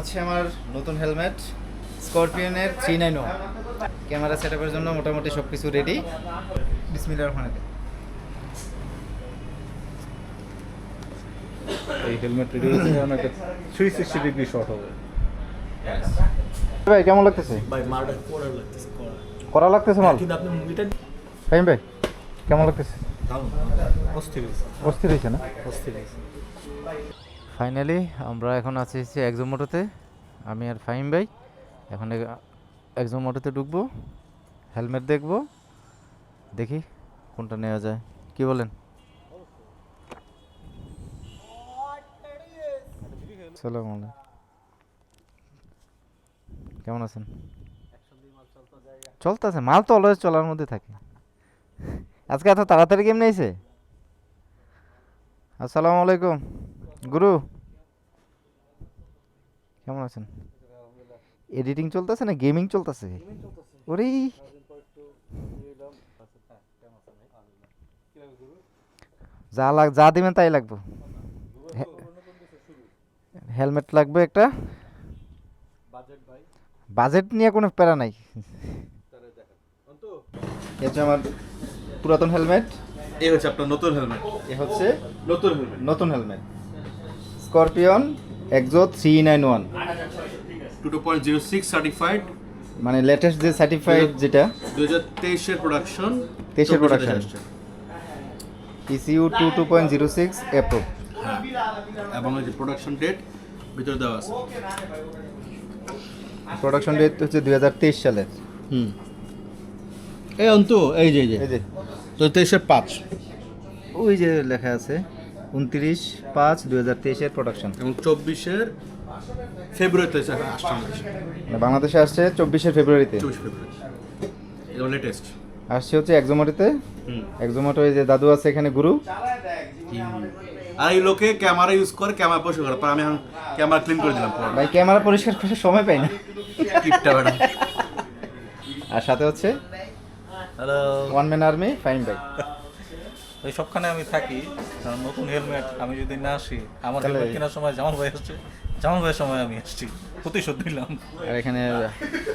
হচ্ছে আমার নতুন helmet স্করপিয়নের three nine one. Camera set আপের জন্য মোটামুটি সব কিছু রেডি বিসমিল্লাহ রহমান এই হেলমেট রেডি হয়েছে কারণ একটা থ্রি সিক্সটি ডিগ্রি শট হবে। ভাই কেমন লাগতেছে? ভাই মালটা করার লাগতেছে করা করা লাগতেছে মাল? কিন্তু আপনি মুভিটা ফাইম ভাই কেমন লাগতেছে? অস্থির হয়েছে। অস্থির হয়েছে না? অস্থির হয়েছে। ফাইনালি আমরা এখন আছি হচ্ছে একজো মোটোতে আমি আর ফাহিম ভাই এখন একজো মোটোতে ঢুকবো হেলমেট দেখব, দেখি কোনটা নেওয়া যায়। কি বলেন? কেমন আছেন? চলতেছে, মাল তো অলওয়েজ চলার মধ্যে থাকে। আজকে এত তাড়াতাড়ি কেমনে আসসালামু আলাইকুম। গুরু। কেমন আছেন? এডিটিং চলতেছে না গেমিং চলতেছে? ওরে। যা লাগ যা দিবেন তাই লাগবে। হেলমেট লাগবে একটা। বাজেট নিয়ে কোনো প্যারা নাই। এ হচ্ছে আমার পুরাতন হেলমেট এই হচ্ছে আপনার নতুন হেলমেট এ হচ্ছে নতুন হেলমেট নতুন helmet Scorpion exo three nine one. Two point zero six certified. মানে লেটেস্ট যে সার্টিফাইড যেটা। দু হাজার তেইশের প্রোডাকশন 23 এর production। ECE two two point zero six approve এবং যে প্রোডাকশন ডেট ভিতরে দেওয়া আছে। প্রোডাকশন ডেট হচ্ছে দুই হাজার তেইশ সালের হুম। এই অন্ত এই যে এই যে। এই যে। তো তেইশের পাঁচ। ওই যে লেখা আছে। উনত্রিশ পাঁচ দুই হাজার তেইশের প্রোডাকশন এবং চব্বিশের ফেব্রুয়ারিতে আসছে বাংলাদেশে। মানে বাংলাদেশে আসছে চব্বিশে ফেব্রুয়ারিতে চব্বিশ ফেব্রুয়ারি লেটেস্ট আসছে হচ্ছে একজোমোটোতে হুম। একজোমোটো এই যে দাদু আছে এখানে গুরু। আর এই লোকে ক্যামেরা ইউজ করে ক্যামেরা পরিষ্কার করে। আমি এখন ক্যামেরা ক্লিন করে দিলাম ভাই ক্যামেরা পরিষ্কার করার সময় পাই না। কিপটা আর সাথে হচ্ছে hello one man army fine ভাই এই সবখানে আমি থাকি কারণ নতুন হেলমেট আমি যদি না আসি আমার হেলমেট কেনার সময় জামাল ভাই আসছে জামাল ভাইয়ের সময় আমি আসছি প্রতিশোধ দিলাম আর এখানে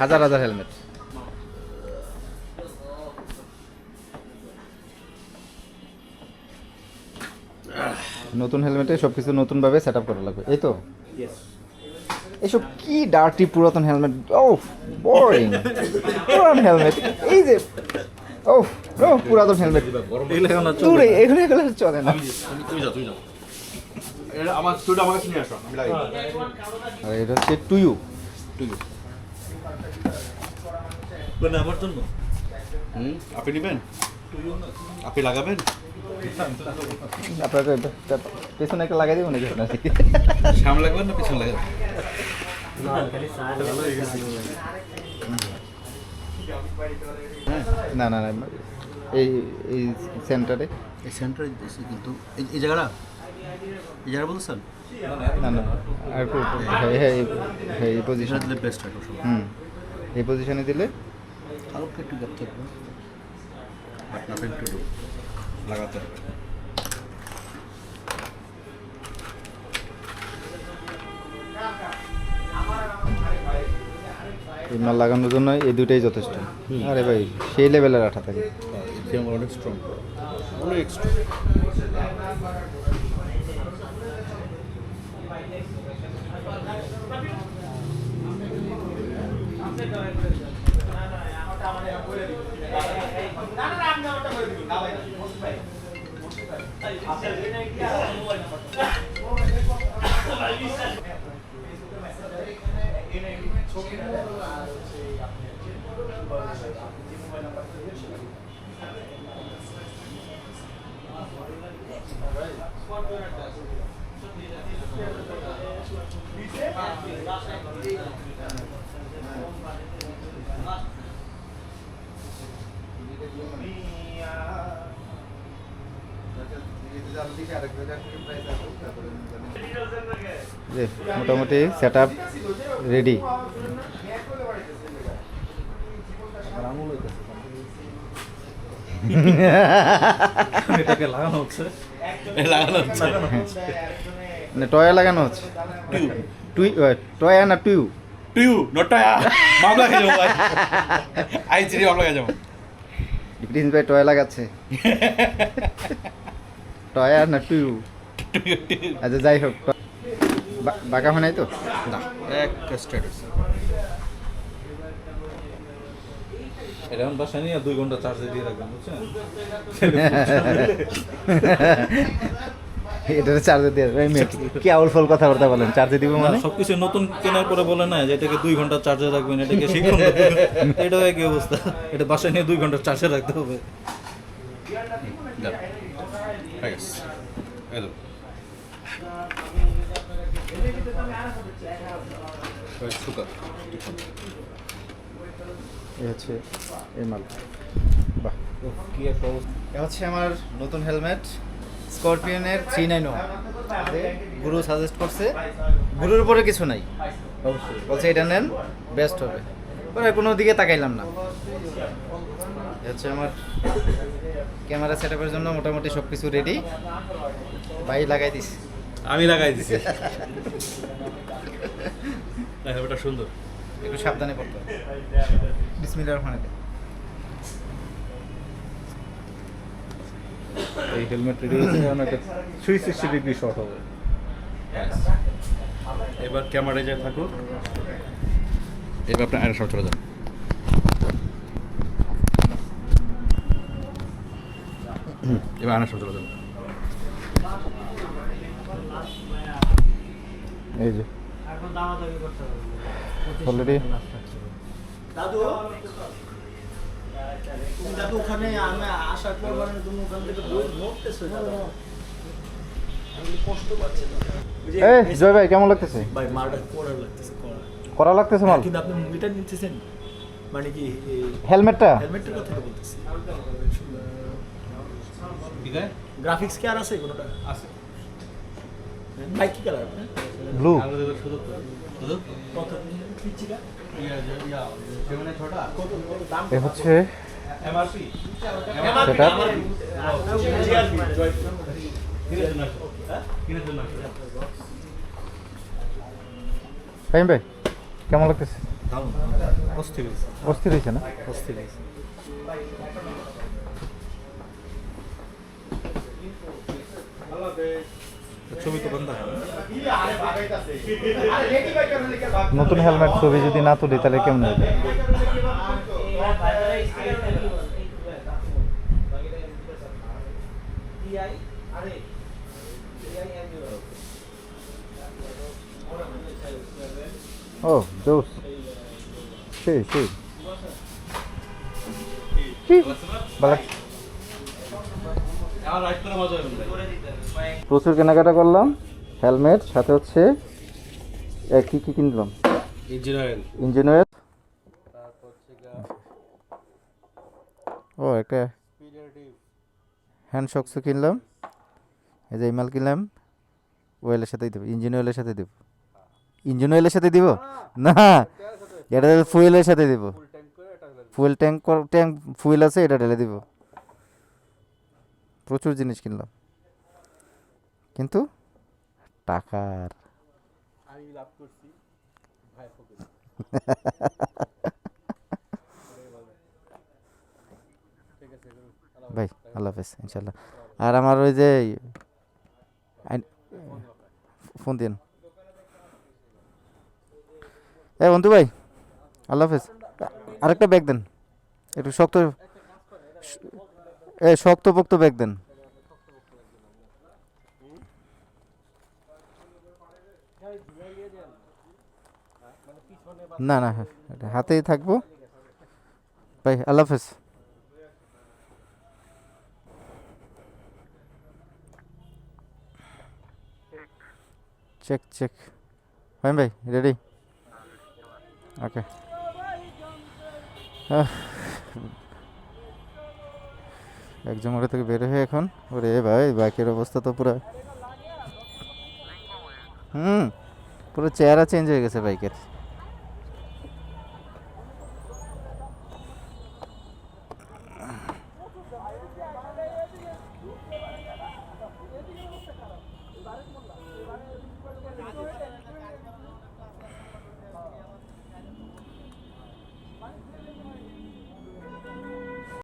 হাজার হাজার হেলমেট নতুন হেলমেটে সব কিছু নতুনভাবে সেট আপ করা লাগবে এই তো? এসব কি ডার্টি পুরাতন হেলমেট ও বোরিং পুরাতন হেলমেট এই যে ও ও পুরাতন হেলমেট না। এগুলো এগুলো চলে না। তুই যা তুই যা এটা আমার তুইটা আমার কাছে নিয়ে আসো আমি লাগাই আর এটা হচ্ছে তুই মানে আমার জন্য? হুম? আপনি নেবেন? আপনি লাগাবেন? আপনাকে পেছনে একটা লাগাই দেবো নাকি? আপনার সামনে লাগবেন না পিছনে লাগাবেন? না না না না এই এই সেন্টারে এই সেন্টারে কিন্তু এই- জায়গাটা? এই জায়গা বলছেন না না আর হ্যাঁ হ্যাঁ এই- হ্যাঁ এই পজিশন দিলে বেস্ট হয় হুম এই পজিশনে দিলে? আরও একটু গ্যাপ থাকবে। বাট নাথিং টু ডু লাগাতে হবে। এই মাল লাগানোর জন্য এই দুটাই যথেষ্ট। আরে ভাই সেই লেভেলের আঠা থাকে। ক্যামেরা অনেক স্ট্রং অনেক স্ট্রং মোটামুটি সেট আপ রেডি এটাকে লাগানো হচ্ছে। লাগানো হচ্ছে। মানে টয়ে লাগানো হচ্ছে। টুই টয়া না টুইউ টুইউ নটায়া মামলা খেয়ে যাব ভাই। আইন সিটি মামলা খেয়ে যাব। প্রিন্স ভাই টয় লাগাচ্ছে। টয়া না টুইউ আচ্ছা যাই হোক বা- বাঁকা হয় নাই তো? না এক স্ট্যাটাস এটা এখন বাসায় নিয়ে দুই ঘণ্টা চার্জে দিয়ে রাখবেন বুঝছেন? এটা চার্জে দিয়ে কি আউল ফল কথাবার্তা বলেন? চার্জে দিব মানে? সব কিছু নতুন কেনার পরে বলে না যে এটাকে দুই ঘণ্টা চার্জে রাখবেন এটাকে সেই ঘণ্টা এটা একই অবস্থা। এটা বাসায় নিয়ে দুই ঘণ্টা চার্জে রাখতে হবে। যাও ঠিক এই হচ্ছে এই মাল বাহ। হচ্ছে আমার নতুন হেলমেট স্করপিয়নের থ্রি নাইন গুরু সাজেস্ট করছে গুরুর উপরে কিছু নাই। অবশ্যই। বলছে এটা নেন বেস্ট হবে। পরে কোনো দিকে তাকাইলাম না। এটা হচ্ছে আমার ক্যামেরা সেট জন্য মোটামুটি সব কিছু রেডি ভাই লাগাই দিস। আমি লাগাই দিছি। ওটা সুন্দর। একটু সাবধানে পড়তে হবে। রহমানির এই হেলমেট রেডি হয়েছে কারণ একটা থ্রি সিক্সটি ডিগ্রি শট হবে। এবার ক্যামেরায় যা থাকুক। এবার আপনি আয়না সব চলে যান। এবার আয়না চলে যান। এই যে। অলরেডি দাদু? তুমি দাদু ওখানে আমি আসার পর মানে তুমি ওখান থেকে বই নড়তেছো দাদু আমি কষ্ট পাচ্ছি দাদা। এই জয় ভাই কেমন লাগতেছে? ভাই মালটা করা লাগতেছে করা। করা লাগতেছে মাল? কিন্তু আপনি মুভিটা নিতেছেন? মানে কি হেলমেটটা? হেলমেটের কথা বলতেছি। ঠিক আছে। গ্রাফিক্স কি আর আছে কোনোটা? আছে। ভাই কি কালার আপনার ব্লু এ হচ্ছে সেটা? ভাই কেমন লাগতেছে? দারুণ। অস্থির হয়েছে অস্থির হয়েছে না? অস্থির হয়েছে ছবি তো বন্ধ হয় নতুন হেলমেট ছবি যদি না তুলি, তাহলে কেমন হবে? ও, জোস। সেই সেই কি? ভালো লাগছে। আমার রাইড করে মজা হবে প্রচুর কেনাকাটা করলাম হেলমেট সাথে হচ্ছে কি কি কিনলাম? ইঞ্জিন অয়েল ও একটা হ্যান্ড শক্সও কিনলাম। এই যে এই মাল কিনলাম ওয়েলের সাথেই দেবো ইঞ্জিন অয়েলের সাথে দেবো। ইঞ্জিন অয়েলের সাথে দিব? না এটা ফুয়েলের সাথে দিব। ফুয়েল ট্যাঙ্ক ট্যাঙ্ক ফুয়েল আছে এটা ঢেলে দিব। প্রচুর জিনিস কিনলাম। কিন্তু টাকার আমি লাভ করছি ভাই আল্লাহ হাফেজ ইনশাল্লাহ আর আমার ওই যে ফোন দিন এ বন্ধু ভাই আল্লাহ হাফেজ। আরেকটা ব্যাগ দেন। একটু শক্ত। এ শক্ত পোক্ত ব্যাগ দেন। না না এটা হাতেই থাকব। ভাই, আল্লাহ হাফেজ। Check check. ফাইন ভাই রেডি ওকে একজন ওটা থেকে বের হয়ে এখন, ওরে ভাই, বাইকের অবস্থা তো পুরো হুম, পুরো চেহারা চেঞ্জ হয়ে গেছে বাইকের।